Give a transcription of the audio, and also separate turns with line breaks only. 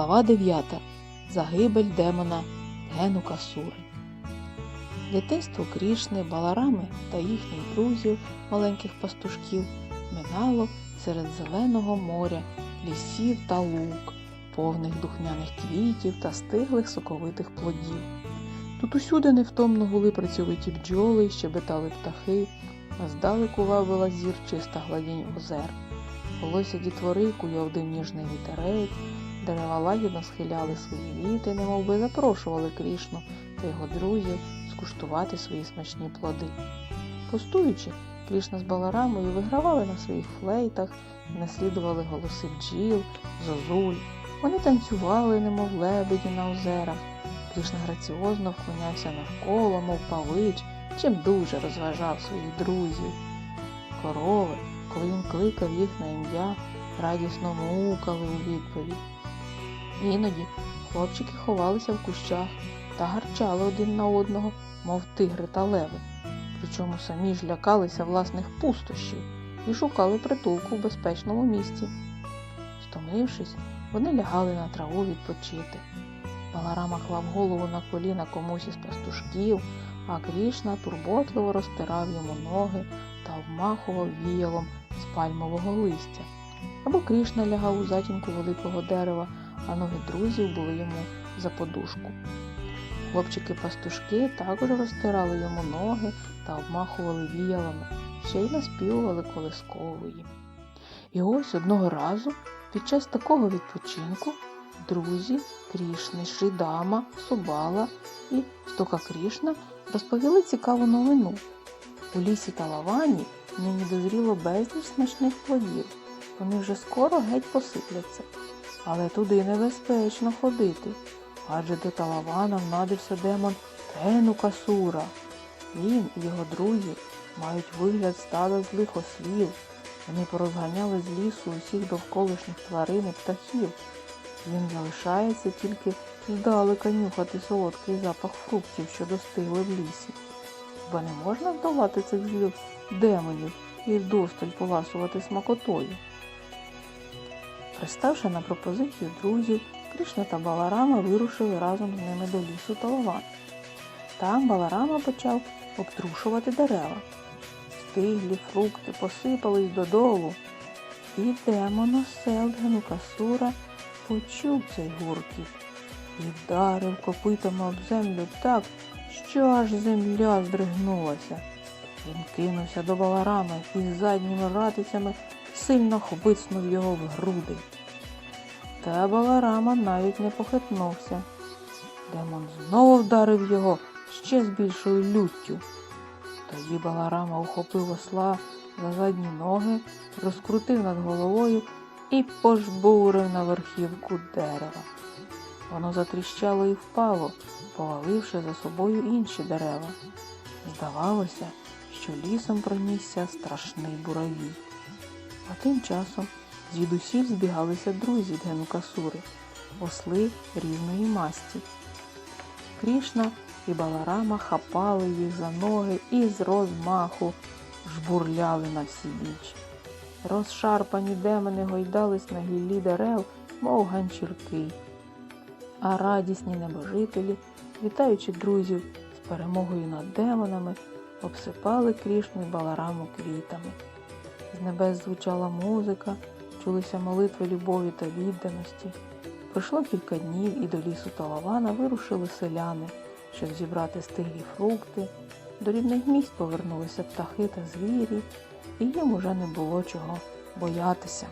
Глава 9. Загибель демона Гену Касури. Дитинство Крішни, Баларами та їхніх друзів, маленьких пастушків, минало серед зеленого моря, лісів та лук, повних духмяних квітів та стиглих соковитих плодів. Тут усюди невтомно гули працьовиті бджоли щебетали птахи, а здалеку вабила зір чиста гладінь озер. Волосся дітвори куйов дим ніжний вітерець, дерева лагідно схиляли свої віти, немов би запрошували Крішну та його друзів скуштувати свої смачні плоди. Пустуючи, Крішна з Баларамою вигравали на своїх флейтах, наслідували голоси бджіл, зозуль. Вони танцювали, немов лебеді на озерах. Крішна граціозно вклонявся навколо, мов павич, чим дуже розважав своїх друзів. Корови, коли він кликав їх на ім'я, радісно мукали у відповідь. Іноді хлопчики ховалися в кущах та гарчали один на одного, мов тигри та леви, причому самі ж лякалися власних пустощів і шукали притулку в безпечному місці. Стомившись, вони лягали на траву відпочити. Баларама клав голову на коліна комусь із пастушків, а Крішна турботливо розтирав йому ноги та обмахував віялом з пальмового листя. Або Крішна лягав у затінку великого дерева, а ноги друзів були йому за подушку. Хлопчики-пастушки також розтирали йому ноги та обмахували віялами, ще й наспівували колискової. І ось одного разу, під час такого відпочинку, друзі Крішни, Шрідама, Субала і Стока Крішна розповіли цікаву новину. У лісі та лавані нині дозріло безліч смачних плодів. Вони вже скоро геть посипляться. Але туди небезпечно ходити, адже до талавана внадився демон Гену Касура. Він і його друзі мають вигляд стада злих ослів. Вони порозганяли з лісу усіх довколишніх тварин і птахів. Їм залишається тільки здалека нюхати солодкий запах фруктів, що достигли в лісі. Хіба не можна вдавати цих злих демонів і вдосталь поласувати смакотою? Приставши на пропозицію друзів, Кришна та Баларама вирушили разом з ними до лісу Талаван. Там Баларама почав обтрушувати дерева. Стиглі фрукти посипались додолу. І демон осел Генукасура почув цей гуркіт і вдарив копитами об землю так, що аж земля здригнулася. Він кинувся до Баларами і задніми ратицями сильно хвицнув його в груди. Та Баларама навіть не похитнувся. Демон знову вдарив його ще з більшою люттю. Тоді Баларама ухопив осла за задні ноги, розкрутив над головою і пожбурив на верхівку дерева. Воно затріщало і впало, поваливши за собою інші дерева. Здавалося, що лісом пронісся страшний буравій. А тим часом звідусіль збігалися друзі Генукасури, осли рівної масті. Крішна і Баларама хапали їх за ноги і з розмаху жбурляли на всі біч. Розшарпані демони гойдались на гіллі дерев, мов ганчірки. А радісні небожителі, вітаючи друзів з перемогою над демонами, обсипали Крішну і Балараму квітами. З небес звучала музика, чулися молитви любові та відданості. Пройшло кілька днів і до лісу Талавана вирушили селяни, щоб зібрати стиглі фрукти. До рідних місць повернулися птахи та звірі, і їм уже не було чого боятися.